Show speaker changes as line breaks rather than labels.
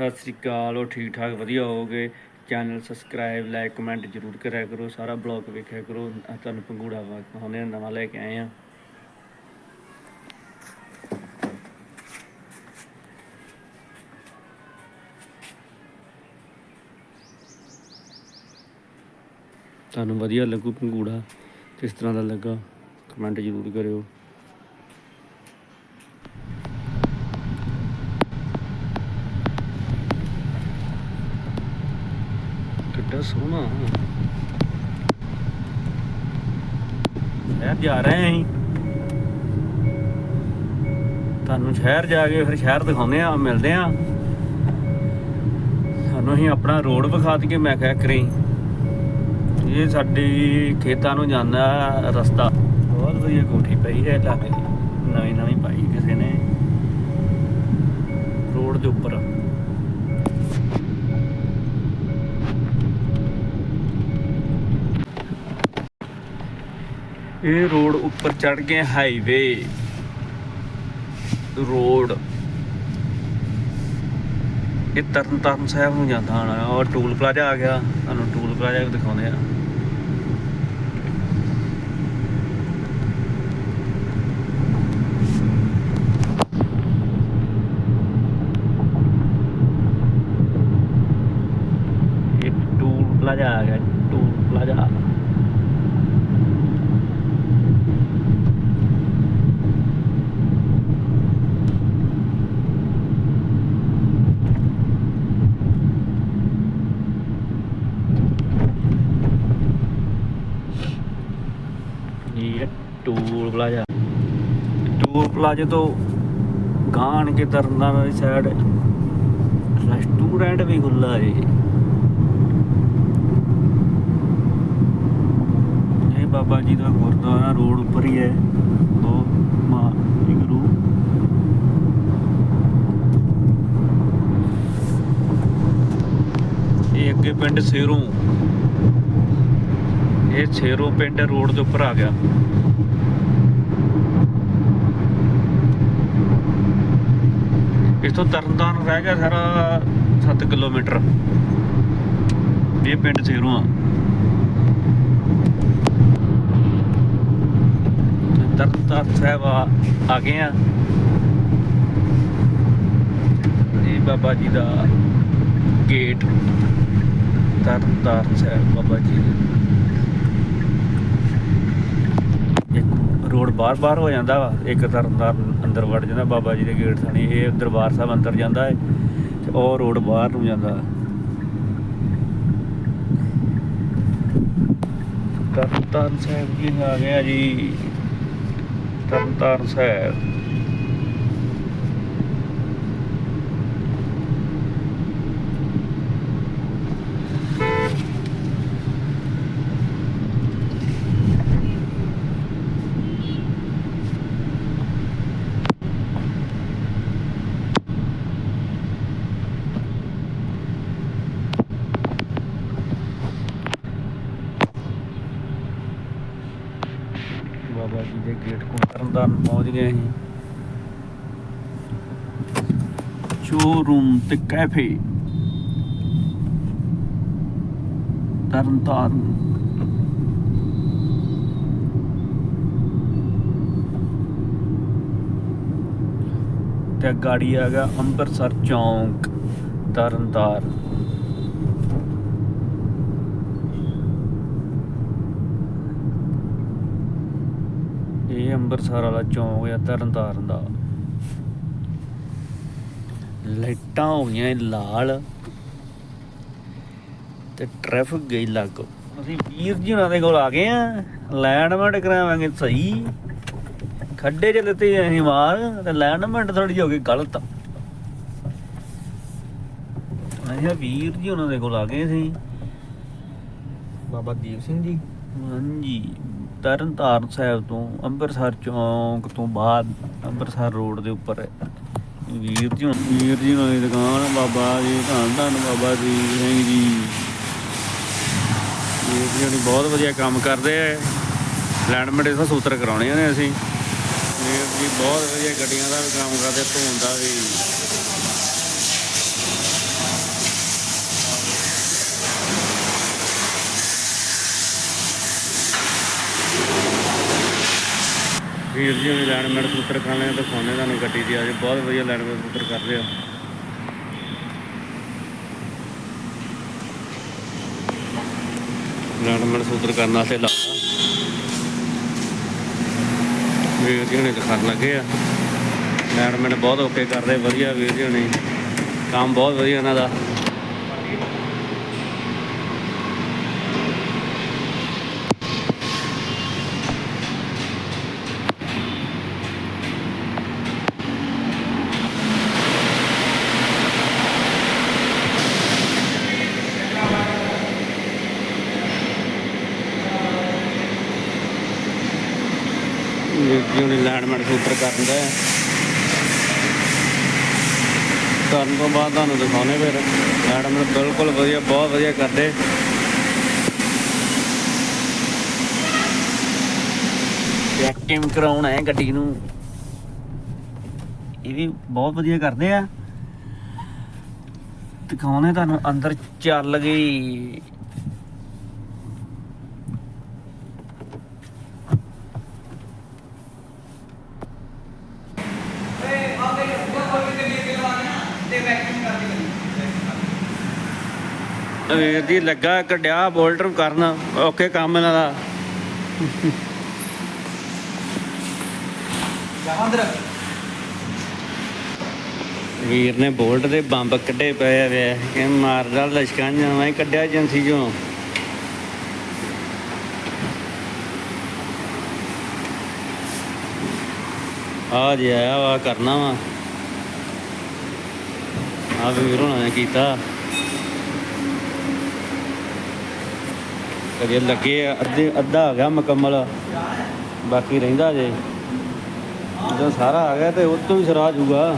ਸਤਿ ਸ੍ਰੀ ਅਕਾਲ ਉਹ ਠੀਕ ਠਾਕ, ਵਧੀਆ ਹੋਗੇ ਚੈਨਲ ਸਬਸਕ੍ਰਾਈਬ ਲਾਈਕ ਕਮੈਂਟ ਜਰੂਰ ਕਰਿਆ ਕਰੋ, ਸਾਰਾ ਬਲੌਗ ਵੇਖਿਆ ਕਰੋ। ਤੁਹਾਨੂੰ ਪੰਗੂੜਾ ਹੁਣੇ ਨਵਾਂ ਲੈ ਕੇ ਆਏ ਆ ਤੁਹਾਨੂੰ ਵਧੀਆ ਲੱਗੂ ਪੰਗੂੜਾ ਕਿਸ ਤਰ੍ਹਾਂ ਦਾ ਲੱਗਾ ਕਮੈਂਟ ਜਰੂਰ ਕਰਿਓ। ਕਿੱਡਾ ਸੋਹਣਾ। ਸ਼ਹਿਰ ਜਾ ਰਹੇ ਆਂ ਅਸੀਂ। ਤੁਹਾਨੂੰ ਸ਼ਹਿਰ ਜਾ ਕੇ ਫਿਰ ਸ਼ਹਿਰ ਦਿਖਾਉਂਦੇ ਆ ਮਿਲਦੇ ਆ ਸਾਨੂੰ ਅਸੀਂ ਆਪਣਾ ਰੋਡ ਵਿਖਾ ਦਈਏ, ਮੈਂ ਕਿਹਾ ਕਰੀ। ਇਹ ਸਾਡੀ ਖੇਤਾਂ ਨੂੰ ਜਾਂਦਾ ਰਸਤਾ। ਬਹੁਤ ਵਧੀਆ ਕੋਠੀ ਪਈ ਹੈ ਲਾਗੇ ਨਵੀਂ ਨਵੀਂ ਪਾਈ ਕਿਸੇ ਨੇ। ਰੋਡ ਦੇ ਉੱਪਰ। ਇਹ ਰੋਡ ਉੱਪਰ ਚੜ ਗਏ ਹਾਈਵੇ ਰੋਡ। ਇਹ ਤਰਨ ਤਾਰਨ ਸਾਹਿਬ ਨੂੰ ਜਾਂਦਾ ਹੋਣਾ, ਔਰ ਟੂਲ ਪਲਾਜ਼ਾ ਆ ਗਿਆ, ਤੁਹਾਨੂੰ ਟੂਲ ਪਲਾਜ਼ਾ ਵੀ ਦਿਖਾਉਂਦੇ ਆ ਇਹ ਟੂਲ ਪਲਾਜ਼ਾ ਆ ਗਿਆ ਟੂਲ ਪਲਾਜ਼ਾ ਇਹ ਟੂਲ ਪਲਾਜ਼ਾ। ਟੂਲ ਪਲਾਜ਼ੇ ਤੋਂ ਗਾਣ ਕੇ ਤਰਨਾ ਵਾਲੀ ਸਾਈਡ ਰੈਸਟੋਰੈਂਟ ਵੀ ਖੁੱਲਾ ਏ ਇਹ ਬਾਬਾ ਜੀ ਦਾ ਗੁਰਦੁਆਰਾ ਰੋਡ ਉੱਪਰ ਹੀ ਹੈ। ਉਹ ਮਾਂ ਗੁਰੂ ਇਹ ਅੱਗੇ ਪਿੰਡ ਸੇਰੋਂ। ਇਹ ਸੇਰੋਂ ਪਿੰਡ ਰੋਡ ਦੇ ਉੱਪਰ ਆ ਗਿਆ। ਇਸ ਇਥੋਂ ਤਰਨਤਾਰਨ ਰਹਿ ਗਿਆ ਸਾਰਾ 7 ਕਿਲੋਮੀਟਰ। ਇਹ ਪਿੰਡ ਛੇਰੋ ਆ। ਤੇ ਤਰਨਤਾਰਨ ਸਾਹਿਬ ਆ ਆ ਗਏ ਆ। ਇਹ ਬਾਬਾ ਜੀ ਦਾ ਗੇਟ ਤਰਨਤਾਰਨ ਸਾਹਿਬ ਬਾਬਾ ਜੀ ਇੱਕ ਰੋਡ ਬਾਰ-ਬਾਰ ਹੋ ਜਾਂਦਾ ਵਾ, ਇੱਕ ਤਰਨਤਾਰਨ ਅੰਦਰ ਵੜ ਜਾਂਦਾ, ਬਾਬਾ ਜੀ ਦੇ ਗੇਟ ਥਾਣੀ ਇਹ ਦਰਬਾਰ ਸਾਹਿਬ ਅੰਦਰ ਜਾਂਦਾ ਹੈ ਤੇ ਉਹ ਰੋਡ ਬਾਹਰ ਨੂੰ ਜਾਂਦਾ। ਤਰਨਤਾਰਨ ਸਾਹਿਬ ਜੀ ਆ ਗਿਆ ਜੀ? ਤਰਨਤਾਰਨ ਸਾਹਿਬ ਬਾਬਾ ਜੀ ਦੇ ਗੇਟ ਕੋਲ ਤਰਨਤਾਰਨ ਪਹੁੰਚ ਗਏ ਅਸੀਂ ਸ਼ੋਰੂਮ ਤੇ ਕੈਫੇ ਤਰਨਤਾਰਨ ਤੇ ਗਾੜੀ ਆ ਗਿਆ ਅੰਮ੍ਰਿਤਸਰ ਚੌਂਕ ਤਰਨਤਾਰਨ ਇਹ ਅੰਮ੍ਰਿਤਸਰ ਵਾਲਾ ਚੌਂਕ ਆ ਤਰਨਤਾਰਨ ਦਾ। ਲਾਈਟਾਂ ਹੋ ਗਈਆਂ ਲਾਲ ਤੇ ਟ੍ਰੈਫਿਕ ਗਈ ਲੱਗ। ਅਸੀਂ ਵੀਰ ਜੀ ਉਹਨਾਂ ਦੇ ਕੋਲ ਆ ਗਏ ਆ ਲੈਂਡਮੈਂਟ ਕਰਾਵਾਂਗੇ ਸਹੀ। ਖੱਡੇ ਚ ਲੱਤੇ ਅਸੀਂ ਮਾਰ ਤੇ ਲੈਂਡਮੈਂਟ ਥੋੜੀ ਹੋ ਗਈ ਗਲਤ। ਅਸੀਂ ਵੀਰ ਜੀ ਉਹਨਾਂ ਦੇ ਕੋਲ ਆ ਗਏ ਸੀ।
ਬਾਬਾ ਦੀਪ ਸਿੰਘ ਜੀ।
ਹਾਂਜੀ। ਤਰਨ ਤਾਰਨ ਸਾਹਿਬ ਤੋਂ ਅੰਮ੍ਰਿਤਸਰ ਚੌਂਕ ਤੋਂ ਬਾਅਦ ਅੰਮ੍ਰਿਤਸਰ ਰੋਡ ਦੇ ਉੱਪਰ ਵੀਰ ਜੀ ਵੀਰ ਜੀ ਉਹਨਾਂ ਦੀ ਦੁਕਾਨ ਬਾਬਾ ਜੀ, ਧੰਨ ਧੰਨ ਬਾਬਾ ਜੀ, ਸਿੰਘ ਜੀ। ਵੀਰ ਜੀ ਹੁਣੀ ਬਹੁਤ ਵਧੀਆ ਕੰਮ ਕਰਦੇ ਆ। ਲੈਂਡਮੈਂਟ ਇਹਦਾ ਸੂਤਰ ਕਰਾਉਣੇ ਨੇ ਅਸੀਂ। ਵੀਰ ਜੀ ਬਹੁਤ ਵਧੀਆ ਗੱਡੀਆਂ ਦਾ ਵੀ ਕੰਮ ਕਰਦੇ ਧੋਣ ਦਾ ਵੀ। ਵੀਰ ਜੀ ਨੇ ਲੈਂਡਮੈਂਟ ਸੂਤਰ ਕਰ ਲਿਆ ਤਾਂ ਤੁਹਾਨੂੰ ਗੱਡੀ ਦੀ, ਅੱਜ ਬਹੁਤ ਵਧੀਆ ਲੈਂਡਮੈਂਟ ਸੂਤਰ ਕਰ ਰਹੇ ਆ ਲੈਂਡਮੈਂਟ ਸੂਤਰ ਕਰਨ ਵਾਸਤੇ ਲਾਤਾ ਵੀਰ ਜੀ ਨੇ ਦਿਖਾਣ ਲੱਗੇ ਆ। ਲੈਂਡਮੈਂਟ ਬਹੁਤ ਓਕੇ ਕਰਦੇ ਵਧੀਆ ਵੀਰ ਜੀ ਨੇ ਕੰਮ ਬਹੁਤ ਵਧੀਆ ਇਹਨਾਂ ਦਾ ਵੀਰ ਜੀ ਨੇ ਕਰਨ ਦਾ ਕਰਨ ਤੋਂ ਬਾਅਦ ਤੁਹਾਨੂੰ ਦਿਖਾਉਣੇ ਫਿਰ। ਲੈਂਡਮੈਂਟ ਬਿਲਕੁਲ ਵਧੀਆ, ਬਹੁਤ ਵਧੀਆ ਕਰਦੇ। ਐਕਟਿਵ ਕਰਾਉਣਾ ਹੈ ਗੱਡੀ ਨੂੰ। ਇਹ ਵੀ ਬਹੁਤ ਵਧੀਆ ਕਰਦੇ ਆ। ਦਿਖਾਉਣੇ ਤੁਹਾਨੂੰ, ਅੰਦਰ ਚੱਲ ਗਈ। ਵੀਰ ਜੀ ਲੱਗਾ ਕੱਢਿਆ ਬੋਲਟਰ ਕਰਨ ਓਕੇ ਕੰਮ ਇਹਨਾਂ ਦਾ।
ਜਹਾਂਦਰ
ਵੀਰ ਨੇ ਬੋਲਟ ਦੇ ਬੰਬ ਕੱਢੇ ਪਏ ਆ ਵੇ ਕਿ ਮਾਰਦਾ ਲਸ਼ਕਾਂ ਜਾਵਾਂ ਹੀ ਕੱਢਿਆ ਏਜੰਸੀ ਚੋਂ। ਆ ਜੀ ਆਇਆ ਵਾ ਕਰਨਾ ਵਾ। ਆ ਵੀਰ ਹੋਣਾ ਨੇ ਕੀਤਾ। ਕਦੇ ਲੱਗੇ ਅੱਧੇ, ਅੱਧਾ ਆ ਗਿਆ ਮੁਕੰਮਲ। ਬਾਕੀ ਰਹਿੰਦਾ ਜੇ। ਜਦੋਂ ਸਾਰਾ ਆ ਗਿਆ ਤੇ ਉਹ ਤੋਂ ਵੀ ਸਰਾ ਜੂਗਾ।